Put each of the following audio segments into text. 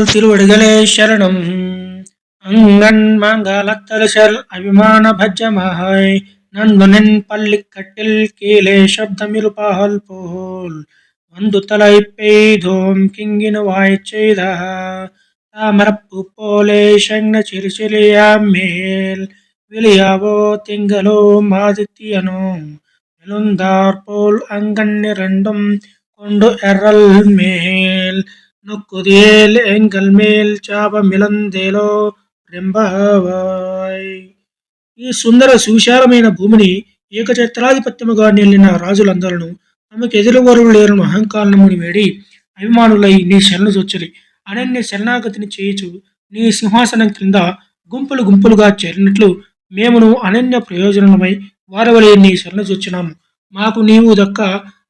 ஆண்டாள் திருவடிகளே சரணம். அங்கன் மங்களத்தரசர் அபிமான பஜ்ஜமஹாய் நண்பனின் பள்ளிக்கட்டில் கீழே சப்தமிருப்பால் போல் வந்து தலை பெய்தோம் கிங்கின வாய்ச் செய்த. தாமரப்பு போலே செங்க சிறுசிலியா மேல் வெளியாவோ திங்களோ மாதித்தியனோ. எழுந்தார் போல் அங்கன் இரண்டும் கொண்டு எறல் மேல் நொக்குதியேல் எங்கள் మేల్ చాపమిలందేలో రెంబవాయ్ ఈ సుందర సువిశాలమైన భూమిని ఏకఛత్రాధిపత్యముగా నిలిన రాజులందరూ తమకు ఎదురువరు లేరను అహంకారముని వేడి అభిమానులై నీ శరణు చొచ్చరి అనన్య శరణాగతిని చేయుచు నీ సింహాసనం క్రింద గుంపులు గుంపులుగా చేరినట్లు మేమును అనన్య ప్రయోజనమై వారవలే నీ శరణు చొచ్చినాము మాకు నీవు దక్క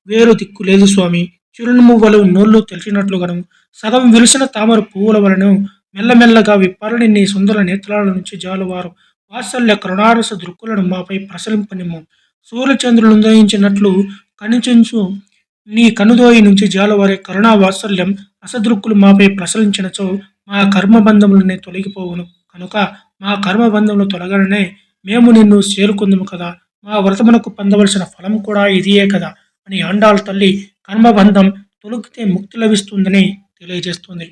వేరు దిక్కు లేదు స్వామి చిరునమువ్వలు నోళ్ళు తెలిసినట్లుగాను సగం విరిసిన తామర పువ్వుల వలన మెల్లమెల్లగా విప్పరని నీ సుందర నేత్రాల నుంచి జాలువారు. వాత్సల్య కరుణారస దృక్కులను మాపై ప్రసరింపనిమ్ము. సూర్యచంద్రులు ఉదయించినట్లు కనిచించు నీ కనుదోయి నుంచి జాలువారే కరుణా వాత్సల్యం అసదృక్కులు మాపై ప్రసరించినచో మా కర్మబంధములనే తొలగిపోవును. కనుక మా కర్మబంధములు తొలగడనే మేము నిన్ను చేరుకుందుము కదా. మా వ్రతమునకు పొందవలసిన ఫలం కూడా ఇదియే కదా అని అండాల తల్లి కర్మబంధం తొలగితే ముక్తి లభిస్తుందని తెలియజేస్తుంది.